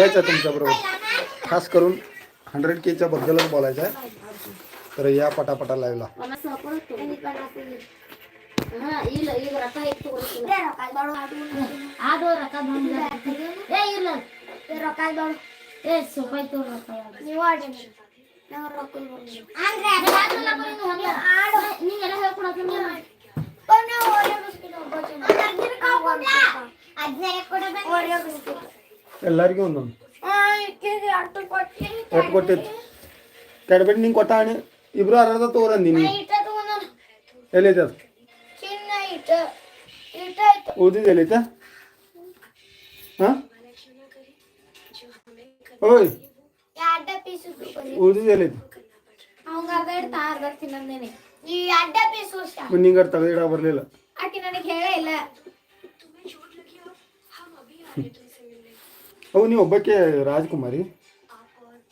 बोलायचं आहे तुमच्याबरोबर. खास करून हंड्रेड केच्या बद्दलच बोलायचं आहे. तर या पटापटा लाईव्हला मला सापडतो ಎಲ್ಲರಿಗೂ ಒಂದೊಂದು ಎಷ್ಟು ಕೊಟ್ಟಿತ್ತು ಕೆಡಬಿಟ್ಟು ನಿಂಗೆ ಕೊಟ್ಟ ಹಣೆ ಇಬ್ರು ಅರ್ಧ ತಗೋರಂದಿನಿ ಎಲ್ಲೈತೆ ಅದು ಉಳ್ದಿದ್ದು ಎಲ್ಲೈತೆ ಹಾಂ ಓಯ್ ಉಳ್ದಿದ್ದು ಎಲ್ಲೈತೆ ಅವಂಗ ಅರ್ಧ ಇಡ್ತಾ ಅರ್ಧ ತಿನ್ನಂದೇನೆ ಈ ಅಡ್ಡ ಪೀಸ್ ಮತ್ತೆ ನಿಂಗೆ ತೆಗೆದಿಡ ಬರಲಿಲ್ಲ ಆಕೆ ನನಗೆ ಹೇಳೇ ಇಲ್ಲ ಅವು ನೀವು ಒಬ್ಬಕ್ಕೆ ರಾಜ್ಕುಮಾರಿ?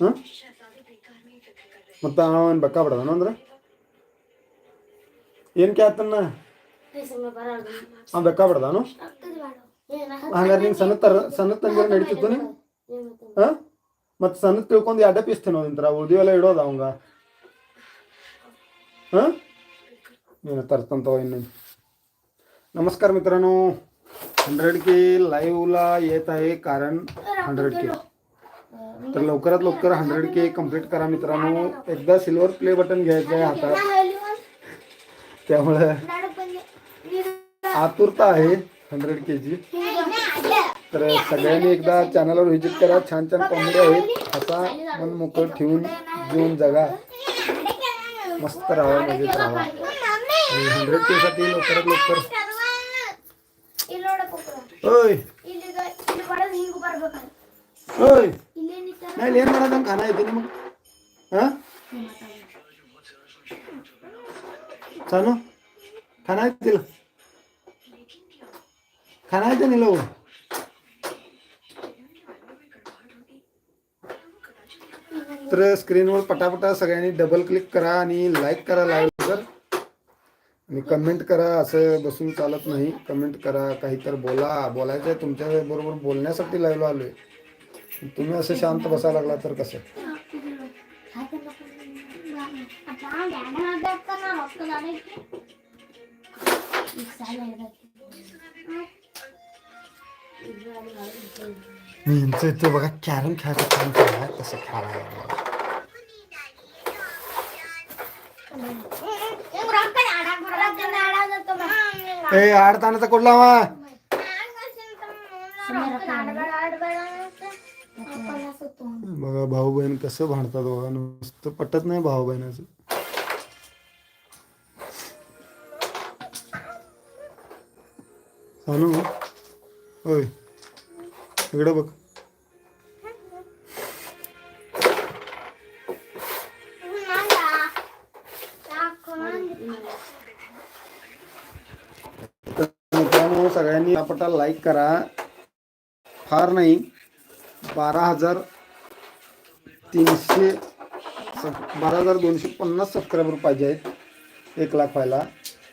ಹಾಂ? ಮತ್ತು ಅವನ ಬಕ್ಕ ಬಿಡೋದನ ಅಂದ್ರೆ? ಏನು ಕ್ಯಾತನ್ನ ಅವ್ನು ಬೆಕ್ಕ ಬಿಡ್ದಾನು? ಹಂಗಾರೆ ನೀನು ಸಣ್ಣ ತರ ಸಣ್ಣ ತಂಗಿರ ನಡೀತಿತ್ತು ನೀ ಹಾಂ? ಮತ್ತು ಸಣ್ಣ ತಿಳ್ಕೊಂಡು ಅಡ್ಡ ಪೀಸ್ತೀನಿ ನಿಂತರ ಉಳಿದಿವೆಲ್ಲ ಇಡೋದು ಅವಂಗ? ಹಾಂ? ನೀನು ತರ್ತಂತವ ಇನ್ನು ನಮಸ್ಕಾರ ಮಿತ್ರನೂ. हंड्रेड के लाईव्हला येत आहे कारण हंड्रेड के. तर लवकरात लवकर हंड्रेड के कंप्लीट करा मित्रांनो. एकदा सिल्वर प्ले बटन घ्यायचं आहे हातात. त्यामुळे आतुरता आहे हंड्रेड के जी तर सगळ्यांनी एकदा चॅनलवर व्हिजिट करा. छान छान कॉमेडी आहेत असा मन मोकळ ठेवून जेवून जगा. मस्त राहा मजेत राहा. हंड्रेड के साठी लवकरात लवकर ನೋಡಪ್ಪ ओय ಇಲ್ಲಿ ಇಲ್ಲಿ ಬರೋದು ಹಿಂಗ್ ಬರ್ಬೇಕು ओय ಇಲ್ಲೇನಿತ್ತ नाही ಏನ್ ಮಾಡೋದಂಗ ಖಾನ ಐತಿ ನಿಮಗೆ ಹಾ चालू खाना येतील खाना येते निलो तर स्क्रीनवर पटापटा सगळ्यांनी डबल क्लिक करा आणि लाईक करा लाईव्ह वर आणि कमेंट करा असं बसून चालत नाही. कमेंट करा काहीतरी बोला. बोलायचं आहे तुमच्या बरोबर बोलण्यासाठी लाईव्ह आलोय. तुम्ही असं शांत बसायला लागला तर कसं? यांचं इथं बघा कॅरम खेळायचं काम केलं कसं खेळायला ఏ ఆడతానంత कुठला बघा भाऊ बहीण कसं भांडतात बघा नुसतं पटत नाही भाऊ बहिणाचं सांगू होय इकडं बघ. सगळ्यांनी पटा लाईक करा. फार नाही बारा हजार तीनशे स- बारा हजार दोनशे पन्नास सबस्क्रायबर पाहिजे आहेत एक लाख व्हायला.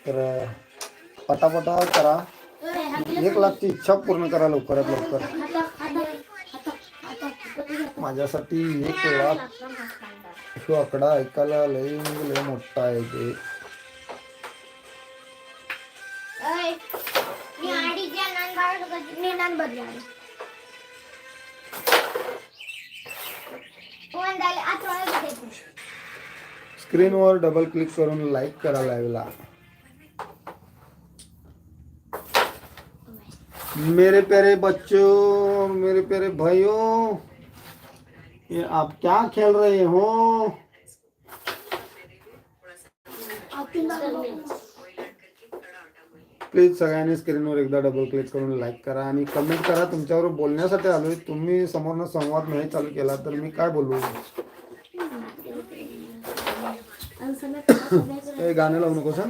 तर पटापटा करा. एक लाखची इच्छा पूर्ण करा लवकरात लवकर. माझ्यासाठी एक लाख. तो आकडा ऐकायला लय लय मोठा आहे ते. स्क्रीन वर डबल क्लिक कर लाइक करा लाईव्हला मेरे प्यारे बच्चों, मेरे प्यारे भाइयों, ये आप क्या खेल रहे हो? प्लीज़ सगळ्यांनी स्क्रीनवर एकदा डबल क्लिक करून लाईक करा आणि कमेंट करा. तुमच्यावर बोलण्यासाठी आलोय. तुम्ही समोरनं संवाद नाही चालू केला तर मी काय बोलू? गाणं लावू नको सर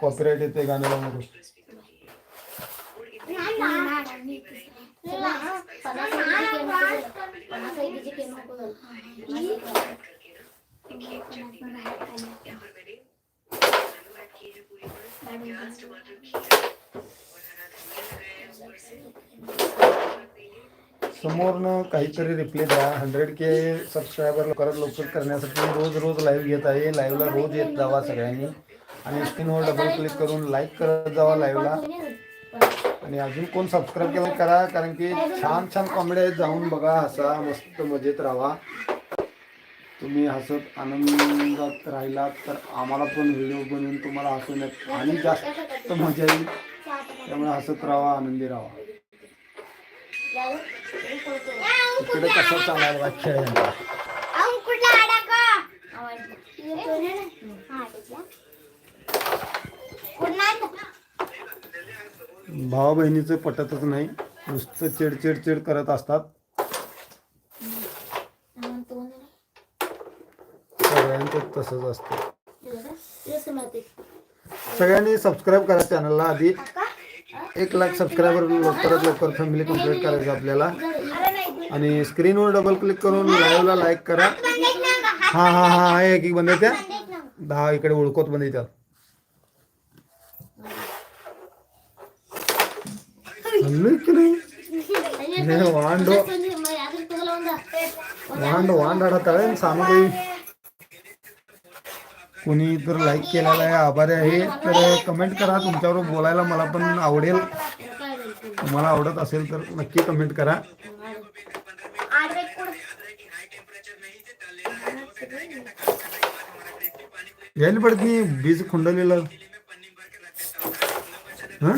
कॉपीराईट येते गाणं लावू नको समोरनं काहीतरी रिप्ले द्या. हंड्रेड के सबस्क्रायबर लवकरात लवकर करण्यासाठी रोज रोज लाईव्ह घेत आहे. लाईव्हला रोज येत जावा सगळ्यांनी. आणि स्क्रीनवर डबल क्लिक करून लाईक करत जावा लाईव्हला आणि अजून कोण सबस्क्राईब केलं करा. कारण की छान छान कॉमेडी आहेत. जाऊन बघा. असा मस्त मजेत राहा. तुम्ही हसत आनंदात राहिलात तर आम्हाला पण व्हिडिओ बनवून तुम्हाला हसवण्यात आणि जास्त मजा येईल. त्यामुळे हसत राहा आनंदी राहा. इकडे कसं चालायला का भावा बहिणीचं पटतच नाही. नुसतं चिडचिड चिड करत असतात. तसंच असतं. सगळ्यांनी सबस्क्राईब करा चॅनलला आधी. एक लाख सबस्क्रायबर लवकरात लवकर फॅमिली कंप्लीट करायचं आपल्याला. आणि स्क्रीनवर डबल क्लिक करून लाईव्हला लाईक करा. हा हा हा एक एक बंद त्या दहा इकडे ओळखत बंद येतात हल्लोय की नाही? हे कोणी तर लाईक केलेला आहे आभारी आहे तर कमेंट करा. तुमच्यावर बोलायला मला पण आवडेल. तुम्हाला आवडत असेल तर नक्की कमेंट करा. यायला पडत नाही बीज खुंडलेलं. हां?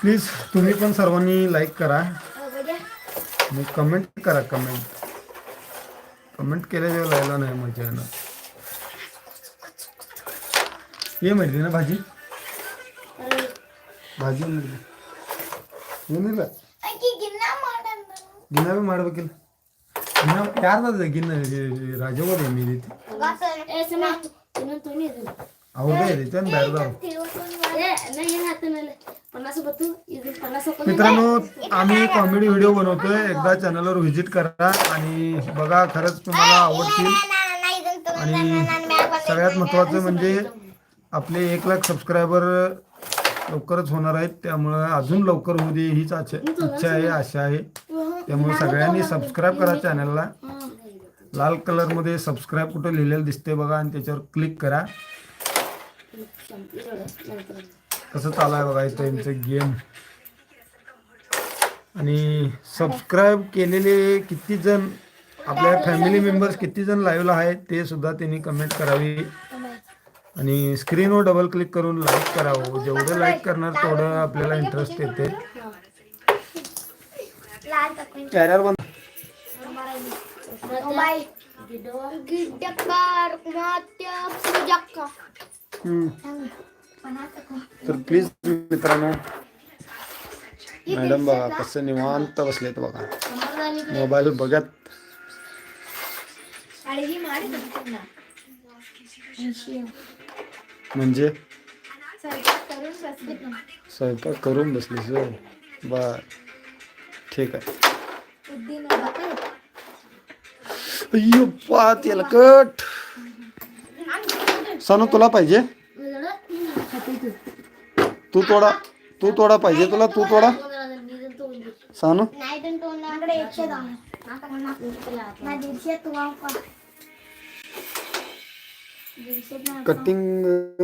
प्लीज तुम्ही पण सर्वांनी लाईक करा आणि कमेंट करा कमेंट कमेंट केल्याशिवाय लायला नाही मजा येणार ये माहिती ना भाजी भाजी मिळली ಏನಿಲ್ಲ ಗಿನ್ನ ಭೀ ಮಾಡ್ಬೇಕಿಲ್ಲ ಗಿನ್ನ ಯಾರ್ದದ ಗಿನ್ನ ರಾಜಗೋದ ಏನೈತಿ मित्रांनो आम्ही कॉमेडी व्हिडिओ बनवतोय. एकदा चॅनलवर व्हिजिट करा आणि बघा खरंच तुम्हाला आवडतील. आणि सगळ्यात महत्वाचं म्हणजे आपले एक लाख सबस्क्रायबर लवकरच होणार आहेत. त्यामुळं अजून लवकर होऊ दे हीच इच्छा आहे आशा आहे. त्यामुळे सगळ्यांनी सबस्क्राईब करा चॅनलला लाल कलरमध्ये सबस्क्राईब कुठं लिहिलेलं दिसते बघा आणि त्याच्यावर क्लिक करा. कसं चालू आहे बघा इथं यांचं गेम आणि सबस्क्राईब केलेले किती जण आपल्या फॅमिली मेंबर्स किती जण लाईव्हला आहेत ते सुद्धा त्यांनी कमेंट करावी आणि स्क्रीनवर डबल क्लिक करून लाईक करावं जेवढं लाईक करणार तेवढं आपल्याला इंटरेस्ट येते चॅनल बंद गिड्डकार तर प्लीज मित्रांनो मॅडम बघा कसं निवांत बसलेत बघा. मोबाईल बघत. म्हणजे? स्वयंपाक करून बसली सो हो. बर. ठीक आहे. अय्यो पात याला कट. तेलकट सानू तुला पाहिजे तू तोडा तू तोडा पाहिजे तुला तू तोडा सानू ನೈಟ್ ಅಂತ ಒಂದು ಅಂಗಡಿ ಹೆಚ್ಚದ ನಾ ದಿಡ್ಸೆ ತಗೋಪ್ಪ ದಿಡ್ಸೆದ್ ನಾ कटिंग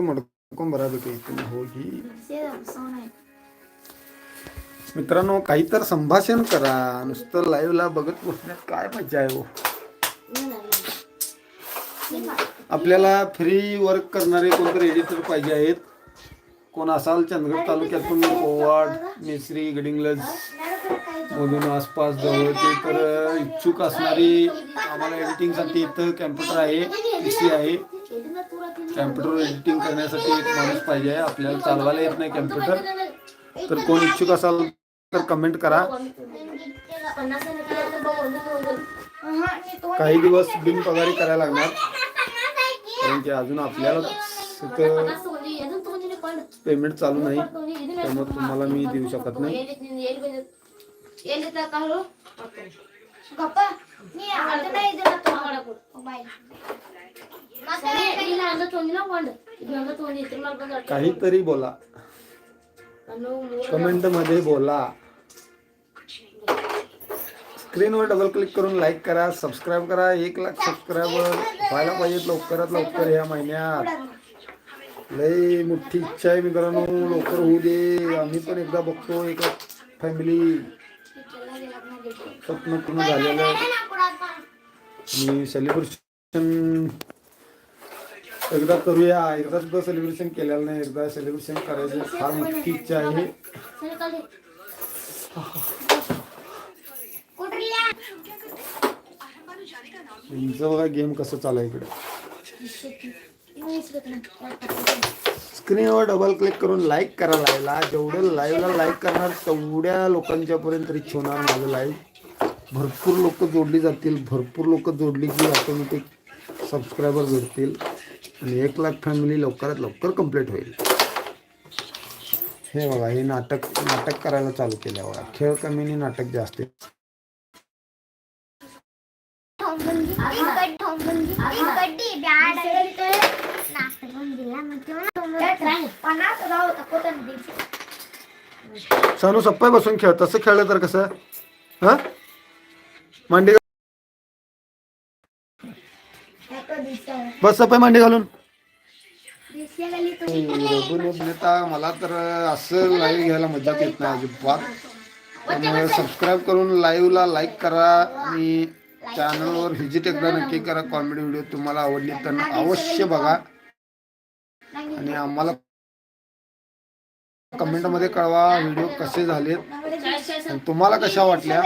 मडकून बऱ्यापैकी इथून होगी ದಿಡ್ಸೆದ್ ಅಪ್ಸೋಣ मित्रांनो काही तर संभाषण करा नुसतं लाईव्हला बघत बसण्यात काय मजा आहे हो आपल्याला फ्री वर्क करणारे कोणतरी एडिटर पाहिजे आहेत. कोण असाल चंदगड तालुक्यातून पोवाड मेसरी गडिंगलज मधून आसपास जवळचे तर इच्छुक असणारी आम्हाला एडिटिंगसाठी इथं कॅम्प्युटर आहे पी सी आहे. कॅम्प्युटर एडिटिंग करण्यासाठी एक माणूस पाहिजे आहे. आपल्याला चालवायला येत नाही कॅम्प्युटर तर कोण इच्छुक असाल तर कमेंट करा. काही दिवस बिनपगारी करायला लागणार. कारण की अजून आपल्याला पेमेंट चालू नाही. त्यामुळे तुम्हाला मी देऊ शकत नाही. काहीतरी बोला. कमेंटमध्ये बोला. स्क्रीनवर डबल क्लिक करून लाईक करा सबस्क्राईब करा एक लाख सबस्क्रायबर व्हायला पाहिजेत लवकरात लवकर ह्या महिन्यात. लय मोठी इच्छा आहे मित्रांनो लवकर होऊ दे. आम्ही पण एकदा बघतो एक फॅमिली स्वप्न पूर्ण झालेलं आहे. आणि सेलिब्रेशन एकदा करूया. एकदा सुद्धा सेलिब्रेशन केलेलं नाही. एकदा सेलिब्रेशन करायचं फार मोठी इच्छा आहे. जवळ गेम कसं चालू इकडे? स्क्रीनवर डबल क्लिक करून लाईक करा लाईव्हला जेवढं लाईव्हला लाईक करणार तेवढ्या लोकांच्या पर्यंत रिच होणार माझं लाईव्ह भरपूर लोक जोडली जातील. भरपूर लोक जोडली की ऑटोमॅटिक सबस्क्रायबर भेटतील. आणि एक लाख फॅमिली लवकरात लवकर कंप्लीट होईल. हे बघा हे नाटक नाटक करायला चालू केलं बघा. खेळ कमीने नाटक जास्त. सानू सप्पाय बसून खेळ. तसं खेळलं तर कसं? हा? मांडी बस सप्पाय मांडी घालून. हो, मला तर असं लाईव्ह घ्यायला मजा येत नाही अजिबात. त्यामुळे सबस्क्राईब करून लाईव्हला लाईक करा. आणि चॅनलवर व्हिजिट एकदा नक्की करा कॉमेडी व्हिडिओ तुम्हाला आवडली तर अवश्य बघा. आणि आम्हाला कमेंटमध्ये कळवा व्हिडिओ कसे झालेत. तुम्हाला कशा वाटल्या?